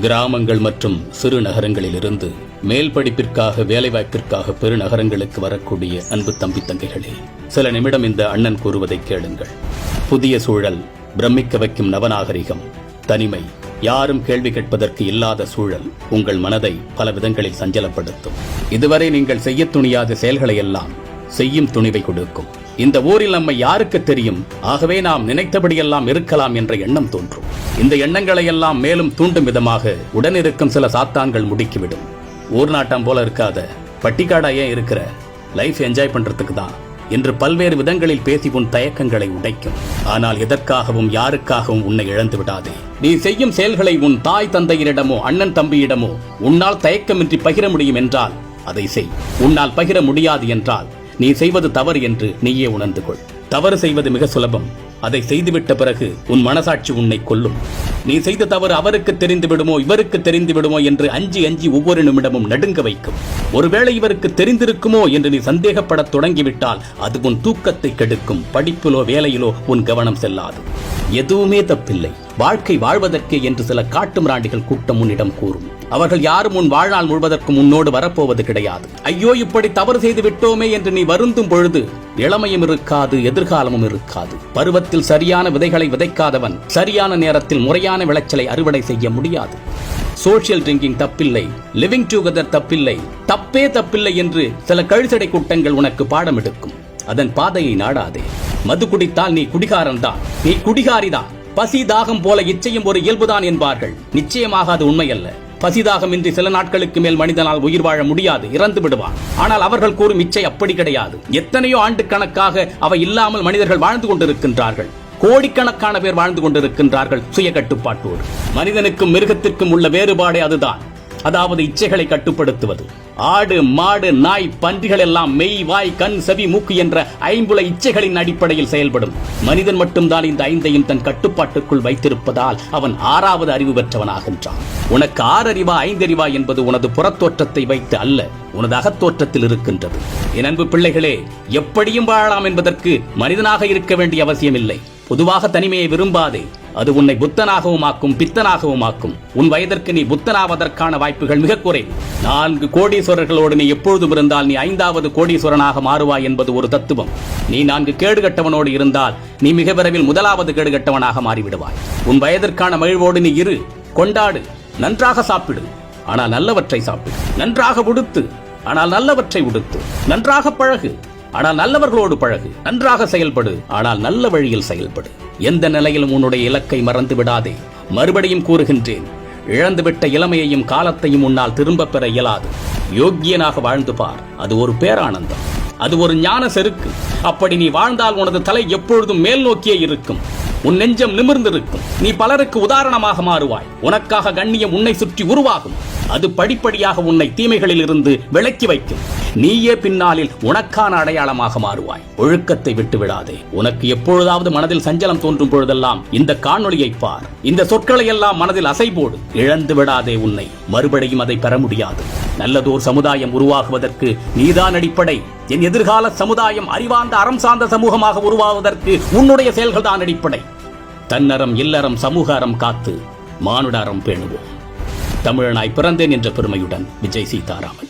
கிராமங்கள் மற்றும் சிறு நகரங்களிலிருந்து மேல் படிப்பிற்காக வேலைவாய்ப்பிற்காக பெருநகரங்களுக்கு வரக்கூடிய அன்பு தம்பி தங்கைகளே சில நிமிடம் இந்த அண்ணன் கூறுவதை கேளுங்கள். புதிய சூழல் பிரமிக்க வைக்கும் நவநாகரிகம் தனிமை யாரும் கேள்வி கேட்பதற்கு இல்லாத சூழல் உங்கள் மனதை பல விதங்களில் சஞ்சலப்படுத்தும். இதுவரை நீங்கள் செய்ய துணியாத செயல்களை எல்லாம் செய்யும் துணிவை கொடுக்கும். இந்த ஊரில் நம்மை யாருக்கு தெரியும்? ஆகவே நாம் நினைத்தபடியெல்லாம் இருக்கலாம் என்ற எண்ணம் தோன்றும். இந்த எண்ணங்களை எல்லாம் மேலும் தூண்டும் விதமாக உடனிருக்கும் சில சாத்தான்கள் முடுக்கிவிடும். ஊர் நாட்டம் போல இருக்காத. பட்டிக்காடா ஏன் இருக்கிற? லைஃப் என்ஜாய் பண்றதுக்கு தான். என்று பல்வேறு விதங்களில் பேசி உன் தயக்கங்களை உடைக்கும். ஆனால் எதற்காகவும் யாருக்காகவும் உன்னை இழந்து விடாதே. நீ செய்யும் செயல்களை உன் தாய் தந்தையரிடமோ அண்ணன் தம்பியிடமோ உன்னால் தயக்கமின்றி பகிர முடியும் என்றால் அதை செய். உன்னால் பகிர முடியாது என்றால் நீ செய்வது தவறு என்று நீயே உணர்ந்து கொள் தவறு செய்வது மிக சுலபம். அதை செய்துவிட்ட பிறகு உன் மனசாட்சி உன்னை கொல்லும். நீ செய்த தவறு அவருக்கு தெரிந்து விடுமோ இவருக்கு தெரிந்து விடுமோ என்று அஞ்சி அஞ்சி ஒவ்வொரு நிமிடமும் நடுங்க வைக்கும். ஒருவேளை இவருக்கு தெரிந்திருக்குமோ என்று நீ சந்தேகப்படத் தொடங்கிவிட்டால் அது உன் தூக்கத்தை கெடுக்கும். படிப்பிலோ வேலையிலோ உன் கவனம் செல்லாது. எதுவுமே தப்பில்லை. வாழ்க்கை வாழ்வதற்கே என்று சில காட்டு மிராண்டிகள் கூட்டம் உன்னிடம் கூறும். அவர்கள் யாரும் உன் வாழ்நாள் முழுவதற்கும் உன்னோடு வரப்போவது கிடையாது. ஐயோ இப்படி தவறு செய்து விட்டோமே என்று நீ வருந்தும் பொழுது இளமையும் இருக்காது எதிர்காலமும் இருக்காது. நேரத்தில் சரியான விதைகளை விதைக்காதவன் சரியான நேரத்தில் முறையான விளைச்சலை அறுவடை செய்ய முடியாது. சோசியல் ட்ரிங்கிங் தப்பில்லை லிவிங் டுகெதர் தப்பில்லை தப்பே தப்பில்லை என்று சில கழுசடை கூட்டங்கள் உனக்கு பாடம் எடுக்கும் அதன் பாதையை நாடாதே. மது குடித்தால் நீ குடிகாரன் தான் நீ குடிகாரிதான். பசி தாகம் போல இச்சையும் ஒரு இயல்புதான் என்பார்கள். நிச்சயமாக அது உண்மையல்ல. பசிதாகமின்றி சில நாட்களுக்கு மேல் மனிதனால் உயிர் வாழ முடியாது இறந்து விடுவான். ஆனால் அவர்கள் கூறும் இச்சை அப்படி கிடையாது. எத்தனையோ ஆண்டு கணக்காக அவை இல்லாமல் மனிதர்கள் வாழ்ந்து கொண்டிருக்கின்றார்கள். கோடிக்கணக்கான பேர் வாழ்ந்து கொண்டிருக்கின்றார்கள் சுய கட்டுப்பாட்டோடு மனிதனுக்கும் மிருகத்திற்கும் உள்ள வேறுபாடே அதுதான். அதாவது இச்சைகளை கட்டுப்படுத்துவது. ஆடு மாடு நாய் பன்றிகள் எல்லாம் மெய் வாய் கண் செவி மூக்கு என்ற ஐம்புல இச்சைகளின் அடிப்படையில் செயல்படும். மனிதன் மட்டும்தான் இந்த ஐந்தையும் தன் கட்டுப்பாட்டுக்குள் வைத்திருப்பதால் அவன் ஆறாவது அறிவு பெற்றவனாகின்றான். உனக்கு ஆறறிவா ஐந்தறிவா என்பது உனது புறத்தோற்றத்தை வைத்து அல்ல உனது அகத்தோற்றத்தில் இருக்கின்றது. என் அன்பு பிள்ளைகளே எப்படியும் வாழலாம் என்பதற்கு மனிதனாக இருக்க வேண்டிய அவசியமில்லை. பொதுவாக தனிமையை விரும்பாதே. அது உன்னை புத்தனாகவும் ஆக்கும் பித்தனாகவும் ஆக்கும். உன் வயதிற்கு நீ புத்தனாவதற்கான வாய்ப்புகள் மிக குறைவு. நான்கு கோடீஸ்வரர்களோடு நீ எப்பொழுதும் இருந்தால் நீ ஐந்தாவது கோடீஸ்வரனாக மாறுவாய் என்பது ஒரு தத்துவம். நீ நான்கு கேடுகட்டவனோடு இருந்தால் நீ மிக விரைவில் முதலாவது கேடுகட்டவனாக மாறிவிடுவாய். உன் வயதிற்கான மகிழ்வோடு நீ இரு கொண்டாடு நன்றாக சாப்பிடு. ஆனால் நல்லவற்றை சாப்பிடு. நன்றாக உடுத்து ஆனால் நல்லவற்றை உடுத்து. நன்றாக பழகு. ஆனால் நல்லவர்களோடு பழகு நன்றாக செயல்படு ஆனால் நல்ல வழியில் செயல்படு. எந்த நிலையிலும் உன்னுடைய இலக்கை மறந்து விடாதே. மறுபடியும் கூறுகின்றேன் இழந்துவிட்ட இளமையையும் காலத்தையும் உன்னால் திரும்பப் பெற இயலாது. யோக்கியனாக வாழ்ந்து பார் அது ஒரு பேரானந்தம். அது ஒரு ஞான செருக்கு. அப்படி நீ வாழ்ந்தால் உனது தலை எப்பொழுதும் மேல் நோக்கியே இருக்கும். உன் நெஞ்சம் நிமிர்ந்திருக்கும். நீ பலருக்கு உதாரணமாக மாறுவாய். உனக்காக கண்ணியம் உன்னை சுற்றி உருவாகும். அது படிப்படியாக உன்னை தீமைகளில் இருந்து விலக்கி வைக்கும். நீயே பின்னாளில் உனக்கான அடையாளமாக மாறுவாய். ஒழுக்கத்தை விட்டு விடாதே உனக்கு எப்பொழுதாவது மனதில் சஞ்சலம் தோன்றும் பொழுதெல்லாம் இந்த காணொளியை பார். இந்த சொற்களை எல்லாம் மனதில் அசைபோடு இழந்து விடாதே உன்னை. மறுபடியும் அதை பெற முடியாது. நல்லதோர் சமுதாயம் உருவாகுவதற்கு நீதான் அடிப்படை. என் எதிர்கால சமுதாயம் அறிவார்ந்த அறம் சார்ந்த சமூகமாக உருவாவதற்கு உன்னுடைய செயல்கள் தான் அடிப்படை. தன்னறம் இல்லறம் சமூக அறம் காத்து மானுட அறம் பேணுவோம். தமிழனாய் பிறந்தேன் என்ற பெருமையுடன் விஜய் சீதாராமன்.